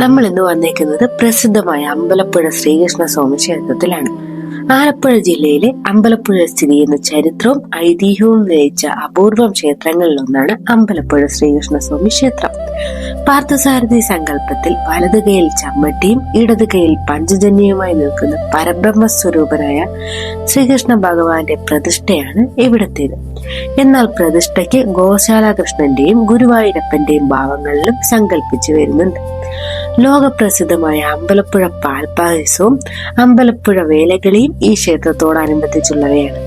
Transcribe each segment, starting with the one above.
നമ്മൾ ഇന്ന് വന്നേക്കുന്നത് പ്രസിദ്ധമായ അമ്പലപ്പുഴ ശ്രീകൃഷ്ണ സ്വാമി ക്ഷേത്രത്തിലാണ്. ആലപ്പുഴ ജില്ലയിലെ അമ്പലപ്പുഴ സ്ഥിതി ചെയ്യുന്ന ചരിത്രവും ഐതിഹ്യവും ലയിച്ച അപൂർവം ക്ഷേത്രങ്ങളിലൊന്നാണ് അമ്പലപ്പുഴ ശ്രീകൃഷ്ണ സ്വാമി ക്ഷേത്രം. പാർത്ഥസാരഥി സങ്കല്പത്തിൽ വലത് കൈയിൽ ചമ്മട്ടിയും ഇടത് കൈയിൽ പഞ്ചജന്യവുമായി നിൽക്കുന്ന പരബ്രഹ്മ സ്വരൂപനായ ശ്രീകൃഷ്ണ ഭഗവാന്റെ പ്രതിഷ്ഠയാണ് ഇവിടത്തേത്. എന്നാൽ പ്രതിഷ്ഠയ്ക്ക് ഗോശാല കൃഷ്ണന്റെയും ഗുരുവായൂരപ്പന്റെയും ഭാവങ്ങളിലും സങ്കല്പിച്ചു വരുന്നുണ്ട്. ലോകപ്രസിദ്ധമായ അമ്പലപ്പുഴ പാൽപ്പായസവും അമ്പലപ്പുഴ വേലകളിയും ഈ ക്ഷേത്രത്തോടനുബന്ധിച്ചുള്ളവയാണ്.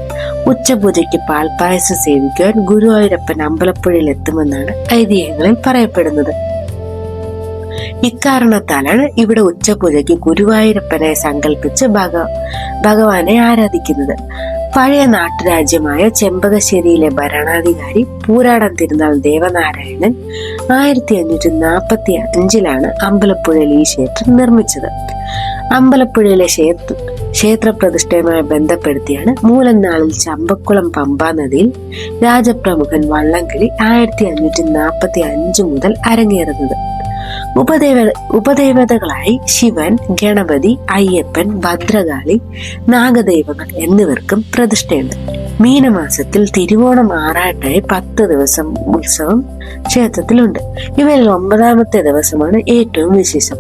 ഉച്ചപൂജയ്ക്ക് പാൽപ്പായസം സേവിക്കുവാൻ ഗുരുവായൂരപ്പൻ അമ്പലപ്പുഴയിൽ എത്തുമെന്നാണ് ഐതിഹ്യങ്ങളിൽ പറയപ്പെടുന്നത്. ഇക്കാരണത്താലാണ് ഇവിടെ ഉച്ചപൂജയ്ക്ക് ഗുരുവായൂരപ്പനെ സങ്കല്പിച്ച് ഭഗ ഭഗവാനെ ആരാധിക്കുന്നത്. പഴയ നാട്ടുരാജ്യമായ ചെമ്പകശ്ശേരിയിലെ ഭരണാധികാരി പൂരാടം തിരുനാൾ ദേവനാരായണൻ ആയിരത്തി അഞ്ഞൂറ്റി നാൽപ്പത്തി അഞ്ചിലാണ് അമ്പലപ്പുഴയിൽ ഈ ക്ഷേത്രം നിർമ്മിച്ചത്. അമ്പലപ്പുഴയിലെ ക്ഷേത്ര ക്ഷേത്രപ്രതിഷ്ഠയുമായി ബന്ധപ്പെടുത്തിയാണ് മൂലനാളിൽ ചമ്പക്കുളം പമ്പാ നദിയിൽ രാജപ്രമുഖൻ വള്ളംകളി ആയിരത്തി അഞ്ഞൂറ്റി നാൽപ്പത്തി അഞ്ച് മുതൽ അരങ്ങേറുന്നത്. ഉപദേവ ഉപദേവതകളായി ശിവൻ ഗണപതി അയ്യപ്പൻ ഭദ്രകാളി നാഗദൈവങ്ങൾ എന്നിവർക്കും പ്രതിഷ്ഠയുണ്ട്. മീനമാസത്തിൽ തിരുവോണം ആറാട്ടായി പത്ത് ദിവസം ഉത്സവം ക്ഷേത്രത്തിലുണ്ട്. ഇവയിൽ ഒമ്പതാമത്തെ ദിവസമാണ് ഏറ്റവും വിശേഷം.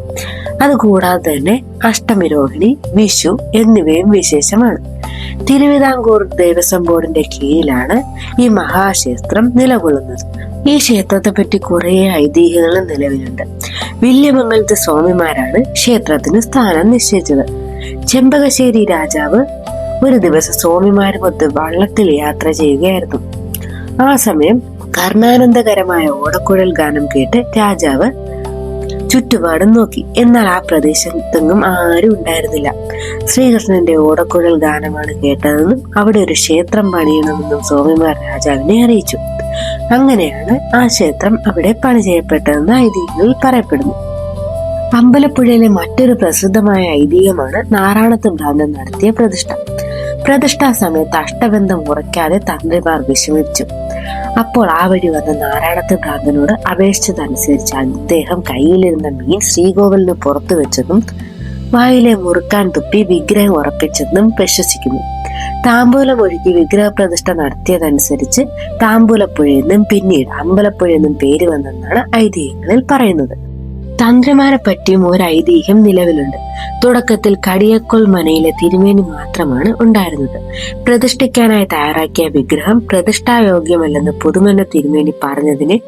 അതുകൂടാതെ തന്നെ അഷ്ടമിരോഹിണി വിഷു എന്നിവയും വിശേഷമാണ്. തിരുവിതാംകൂർ ദേവസ്വം ബോർഡിന്റെ കീഴിലാണ് ഈ മഹാക്ഷേത്രം നിലകൊള്ളുന്നത്. ഈ ക്ഷേത്രത്തെ പറ്റി കുറെ ഐതിഹ്യങ്ങളും നിലവിലുണ്ട്. വില്യമംഗലത്തെ സ്വാമിമാരാണ് ക്ഷേത്രത്തിന് സ്ഥാനം നിശ്ചയിച്ചത്. ചെമ്പകശ്ശേരി രാജാവ് ഒരു ദിവസം സ്വാമിമാരുമൊത്ത് വള്ളത്തിൽ യാത്ര ചെയ്യുകയായിരുന്നു. ആ സമയം കർണാനന്ദകരമായ ഓടക്കുഴൽ ഗാനം കേട്ട് രാജാവ് ചുറ്റുപാടും നോക്കി. എന്നാൽ ആ പ്രദേശത്തെങ്ങും ആരും ഉണ്ടായിരുന്നില്ല. ശ്രീകൃഷ്ണന്റെ ഓടക്കുഴൽ ഗാനമാണ് കേട്ടതെന്നും അവിടെ ഒരു ക്ഷേത്രം പണിയണമെന്നും സ്വാമിമാർ രാജാവിനെ അറിയിച്ചു. അങ്ങനെയാണ് ആ ക്ഷേത്രം അവിടെ പണി ചെയ്യപ്പെട്ടതെന്ന് ഐതിഹ്യങ്ങളിൽ പറയപ്പെടുന്നു. അമ്പലപ്പുഴയിലെ മറ്റൊരു പ്രസിദ്ധമായ ഐതിഹ്യമാണ് നാരായണത്ത് ഭ്രാന്തൻ നടത്തിയ പ്രതിഷ്ഠ. പ്രതിഷ്ഠാ സമയത്ത് അഷ്ടബന്ധം ഉറയ്ക്കാതെ തന്ത്രിമാർ വിഷമിച്ചു. അപ്പോൾ ആ വഴി വന്ന നാരായണത്തെ ഭ്രാന്തനോട് അപേക്ഷിച്ചതനുസരിച്ച് അദ്ദേഹം കയ്യിലിരുന്ന മീൻ ശ്രീകോവിലിന് പുറത്തു വെച്ചതും വായിലെ മുറുക്കാൻ തുപ്പി വിഗ്രഹം ഉറപ്പിച്ചതും വിശ്വസിക്കുന്നു താമ്പൂലം ഒഴുകി വിഗ്രഹപ്രതിഷ്ഠ നടത്തിയതനുസരിച്ച് താമ്പൂലപ്പുഴയെന്നും പിന്നീട് അമ്പലപ്പുഴയെന്നും പേര് വന്നെന്നാണ് ഐതിഹ്യങ്ങളിൽ പറയുന്നത്. തന്ത്രിമാരെ പറ്റിയും ഒരു ഐതിഹ്യം നിലവിലുണ്ട്. തുടക്കത്തിൽ കടിയക്കോൾ മനയിലെ തിരുമേനി മാത്രമാണ് ഉണ്ടായിരുന്നത്. പ്രതിഷ്ഠിക്കാനായി തയ്യാറാക്കിയ വിഗ്രഹം പ്രതിഷ്ഠായോഗ്യമല്ലെന്ന് പുതുമന തിരുമേനി പറഞ്ഞതിനെ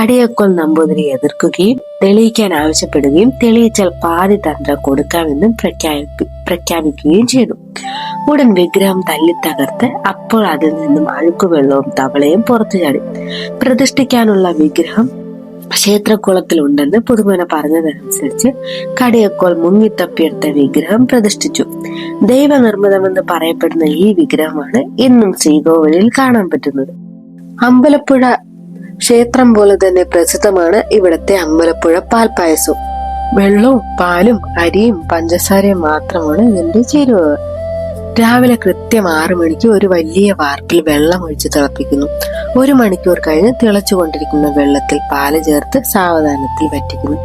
കടിയക്കോൾ നമ്പൂതിരി എതിർക്കുകയും തെളിയിക്കാൻ ആവശ്യപ്പെടുകയും തെളിയിച്ചാൽ പാതി തന്ത്രം കൊടുക്കാമെന്നും പ്രഖ്യാപി പ്രഖ്യാപിക്കുകയും ചെയ്തു. ഉടൻ വിഗ്രഹം തല്ലി തകർത്ത് അപ്പോൾ അതിൽ നിന്നും അഴുക്കുവെള്ളവും തവളയും പുറത്തു ചാടി പ്രതിഷ്ഠിക്കാനുള്ള വിഗ്രഹം ക്ഷേത്രക്കുളത്തിലുണ്ടെന്ന് പുതുമന പറഞ്ഞതനുസരിച്ച് കടിയക്കോൾ മുങ്ങിത്തപ്പിയെടുത്ത വിഗ്രഹം പ്രതിഷ്ഠിച്ചു. ദൈവനിർമ്മിതമെന്ന് പറയപ്പെടുന്ന ഈ വിഗ്രഹമാണ് ഇന്നും ശ്രീകോവിലിൽ കാണാൻ പറ്റുന്നത്. അമ്പലപ്പുഴ ക്ഷേത്രം പോലെ തന്നെ പ്രസിദ്ധമാണ് ഇവിടത്തെ അമ്പലപ്പുഴ പാൽപ്പായസവും വെള്ളവും പാലും അരിയും പഞ്ചസാരയും മാത്രമാണ് ഇതിന്റെ ചേരുവകൾ. രാവിലെ കൃത്യം ആറു മണിക്ക് ഒരു വലിയ വാർപ്പിൽ വെള്ളം ഒഴിച്ച് തിളപ്പിക്കുന്നു. ഒരു മണിക്കൂർ കഴിഞ്ഞ് തിളച്ചുകൊണ്ടിരിക്കുന്ന വെള്ളത്തിൽ പാൽ ചേർത്ത് സാവധാനത്തിൽ വറ്റിക്കുന്നു.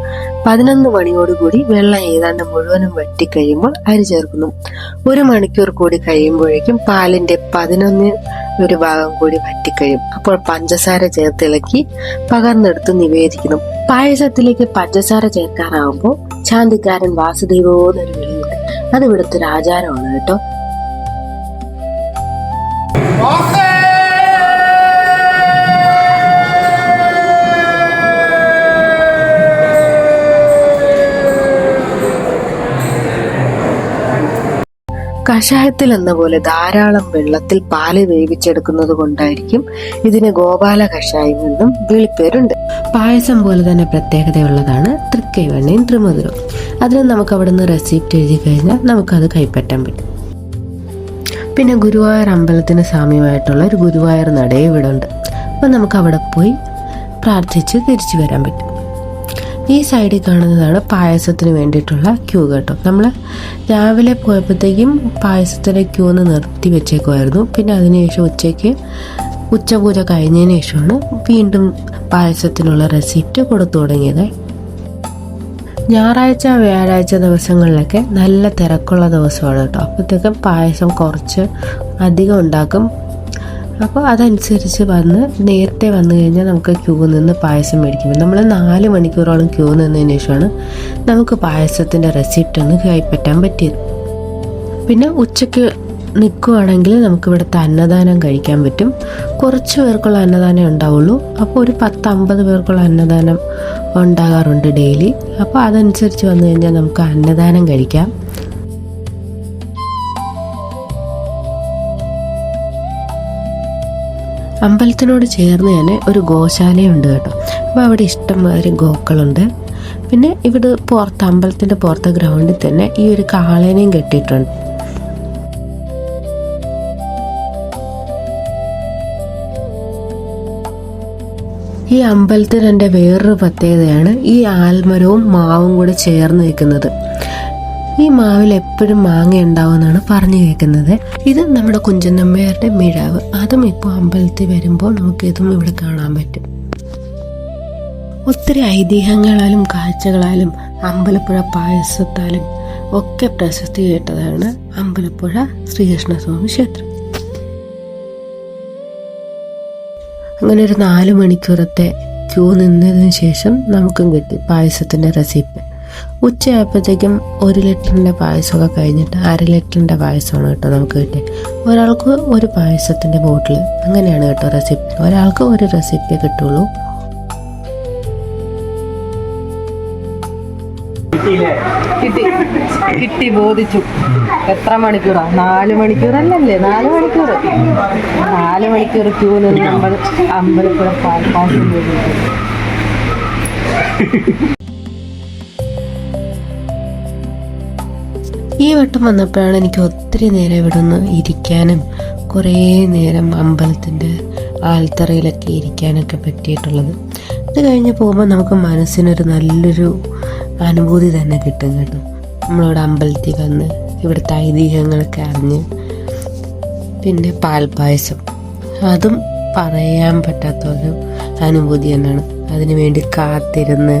പതിനൊന്ന് മണിയോടുകൂടി വെള്ളം ഏതാണ്ട് മുഴുവനും വറ്റിക്കഴിയുമ്പോൾ അരി ചേർക്കുന്നു. ഒരു മണിക്കൂർ കൂടി കഴിയുമ്പോഴേക്കും പാലിന്റെ പതിനൊന്ന് ഒരു ഭാഗം കൂടി വറ്റിക്കഴിയും. അപ്പോൾ പഞ്ചസാര ചേർത്തിളക്കി പകർന്നെടുത്ത് നിവേദിക്കുന്നു. പായസത്തിലേക്ക് പഞ്ചസാര ചേർക്കാറാവുമ്പോൾ ശാന്തിക്കാരൻ വാസുദേവോന്നൊരു വിളിയുണ്ട്. അത് ഇവിടുത്തെ ഒരു ആചാരമാണ് കേട്ടോ. കഷായത്തിൽ എന്ന പോലെ ധാരാളം വെള്ളത്തിൽ പാൽ വേവിച്ചെടുക്കുന്നത് കൊണ്ടായിരിക്കും ഇതിന് ഗോപാല കഷായം എന്നും വിളിപ്പേരുണ്ട്. പായസം പോലെ തന്നെ പ്രത്യേകതയുള്ളതാണ് തൃക്കൈവെണ്ണയും ത്രിമധുരം അതിന് നമുക്ക് അവിടെ നിന്ന് റെസിപ്റ്റ് എഴുതി കഴിഞ്ഞാൽ നമുക്കത് കൈപ്പറ്റാൻ പറ്റും. പിന്നെ ഗുരുവായൂർ അമ്പലത്തിന് സാമ്യമായിട്ടുള്ള ഒരു ഗുരുവായൂർ നടയും ഇവിടെ ഉണ്ട് അപ്പം നമുക്ക് അവിടെ പോയി പ്രാർത്ഥിച്ച് തിരിച്ചു വരാൻ പറ്റും. ഈ സൈഡിൽ കാണുന്നതാണ് പായസത്തിന് വേണ്ടിയിട്ടുള്ള ക്യൂ കേട്ടോ. നമ്മൾ രാവിലെ പോയപ്പോഴത്തേക്കും പായസത്തിന്റെ ക്യൂ ഒന്ന് നിർത്തി വെച്ചേക്കുമായിരുന്നു പിന്നെ അതിനുശേഷം ഉച്ചയ്ക്ക് ഉച്ചപൂജ കഴിഞ്ഞതിന് ശേഷമാണ് വീണ്ടും പായസത്തിനുള്ള റെസിപ്റ്റ് കൊടുത്തു തുടങ്ങിയത്. ഞായറാഴ്ച വ്യാഴാഴ്ച ദിവസങ്ങളിലൊക്കെ നല്ല തിരക്കുള്ള ദിവസമാണ് കേട്ടോ. അപ്പോഴത്തേക്കും പായസം കുറച്ച് അധികം ഉണ്ടാക്കും. അപ്പോൾ അതനുസരിച്ച് വന്ന് നേരത്തെ വന്നു കഴിഞ്ഞാൽ നമുക്ക് ക്യൂ നിന്ന് പായസം മേടിക്കും. നമ്മൾ നാല് മണിക്കൂറോളം ക്യൂ നിന്നതിന് ശേഷമാണ് നമുക്ക് പായസത്തിന്റെ റെസിപ്റ്റ് ഒന്ന് കൈപ്പറ്റാൻ പറ്റിയത്. പിന്നെ ഉച്ചയ്ക്ക് നിൽക്കുവാണെങ്കിൽ നമുക്കിവിടുത്തെ അന്നദാനം കഴിക്കാൻ പറ്റും. കുറച്ച് പേർക്കുള്ള അന്നദാനം ഉണ്ടാവുള്ളൂ. അപ്പോൾ ഒരു പത്ത് അമ്പത് പേർക്കുള്ള അന്നദാനം ഉണ്ടാകാറുണ്ട് ഡെയിലി. അപ്പോൾ അതനുസരിച്ച് വന്നു കഴിഞ്ഞാൽ നമുക്ക് അന്നദാനം കഴിക്കാം. അമ്പലത്തിനോട് ചേർന്ന് തന്നെ ഒരു ഗോശാലയുണ്ട് കേട്ടോ. അപ്പോൾ അവിടെ ഇഷ്ടംമാതിരി ഗോക്കളുണ്ട്. പിന്നെ ഇവിടെ പുറത്ത് അമ്പലത്തിന്റെ പുറത്തെ ഗ്രൗണ്ടിൽ തന്നെ ഈ ഒരു കാളേനെയും കെട്ടിയിട്ടുണ്ട്. ഈ അമ്പലത്തിന് എന്റെ വേറൊരു പ്രത്യേകതയാണ് ഈ ആൽമരവും മാവും കൂടെ ചേർന്ന് നിൽക്കുന്നത്. ഈ മാവിൽ എപ്പോഴും മാങ്ങ ഉണ്ടാവുമെന്നാണ് പറഞ്ഞു കേൾക്കുന്നത്. ഇത് നമ്മുടെ കുഞ്ചനമ്മയുടെ മിഴാവ്. അതും ഇപ്പോൾ അമ്പലത്തിൽ വരുമ്പോൾ നമുക്കിതും ഇവിടെ കാണാൻ പറ്റും. ഒത്തിരി ഐതിഹ്യങ്ങളാലും കാഴ്ചകളാലും അമ്പലപ്പുഴ പായസത്താലും ഒക്കെ പ്രശസ്തി കേട്ടതാണ് അമ്പലപ്പുഴ ശ്രീകൃഷ്ണസ്വാമി ക്ഷേത്രം. അങ്ങനെ ഒരു നാല് മണിക്കൂറത്തെ ക്യൂ നിന്നതിന് ശേഷം നമുക്കും കിട്ടി പായസത്തിന്റെ റെസിപ്പി. ഉച്ചയായപ്പോഴത്തേക്കും ഒരു ലിറ്ററിന്റെ പായസമൊക്കെ കഴിഞ്ഞിട്ട് അര ലിറ്ററിന്റെ പായസമാണ് കേട്ടോ നമുക്ക് കിട്ടിയത് ഒരാൾക്ക് ഒരു പായസത്തിന്റെ ബോട്ടിൽ അങ്ങനെയാണ് കേട്ടോ റെസിപ്പി. ഒരാൾക്ക് ഒരു റെസിപ്പി കിട്ടുള്ളൂ. കിട്ടി. കിട്ടി ബോധിച്ചു. എത്ര മണിക്കൂറാ? നാല് മണിക്കൂറല്ലല്ലേ? നാല് മണിക്കൂർ നാല് മണിക്കൂർ ക്യൂ നിന്ന് അമ്പലപ്പുഴ പാൽപ്പാസം ഈ വട്ടം വന്നപ്പോഴാണ് എനിക്ക് ഒത്തിരി നേരം ഇവിടെ ഒന്ന് ഇരിക്കാനും കുറേ നേരം അമ്പലത്തിന്റെ ആൽത്തറയിലൊക്കെ ഇരിക്കാനൊക്കെ പറ്റിയിട്ടുള്ളത്. ഇത് കഴിഞ്ഞ് പോകുമ്പോൾ നമുക്ക് മനസ്സിനൊരു നല്ലൊരു അനുഭൂതി തന്നെ കിട്ടും കേട്ടോ. നമ്മളിവിടെ അമ്പലത്തിൽ വന്ന് ഇവിടുത്തെ ഐതിഹ്യങ്ങളൊക്കെ അറിഞ്ഞ് പിന്നെ പാൽപ്പായസം അതും പറയാൻ പറ്റാത്തൊരു അനുഭൂതി തന്നെയാണ്. അതിനു വേണ്ടി കാത്തിരുന്ന്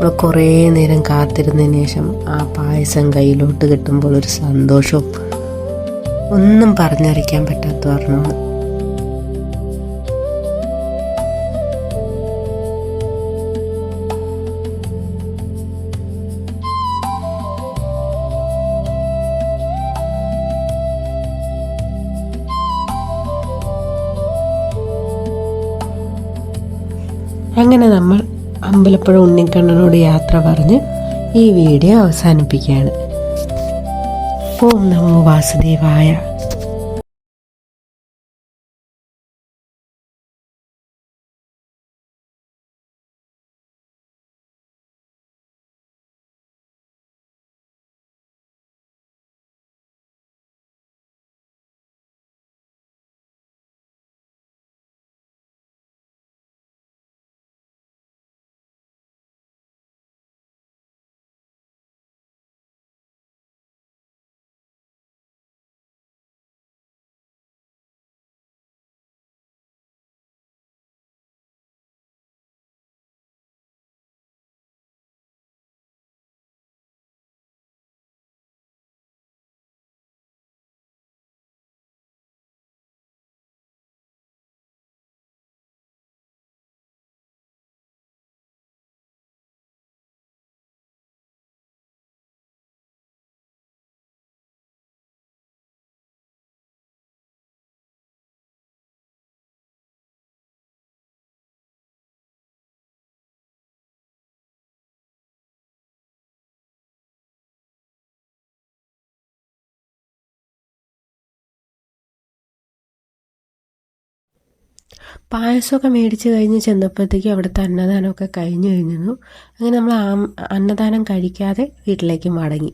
നമ്മൾ കുറേ നേരം കാത്തിരുന്നതിന് ശേഷം ആ പായസം കയ്യിലോട്ട് കിട്ടുമ്പോൾ ഒരു സന്തോഷവും ഒന്നും പറഞ്ഞറിയിക്കാൻ പറ്റാത്ത ഒരെണ്ണമാണ് അങ്ങനെ നമ്മൾ അമ്പലപ്പുഴ ഉണ്ണിക്കണ്ണനോട് യാത്ര പറഞ്ഞ് ഈ വീഡിയോ അവസാനിപ്പിക്കുകയാണ്. ഓം നമോ വാസുദേവായ. പായസമൊക്കെ മേടിച്ച് കഴിഞ്ഞ് ചെന്നപ്പോഴത്തേക്കും അവിടുത്തെ അന്നദാനമൊക്കെ കഴിഞ്ഞു കഴിഞ്ഞിരുന്നു അങ്ങനെ നമ്മൾ അന്നദാനം കഴിക്കാതെ വീട്ടിലേക്ക് മടങ്ങി.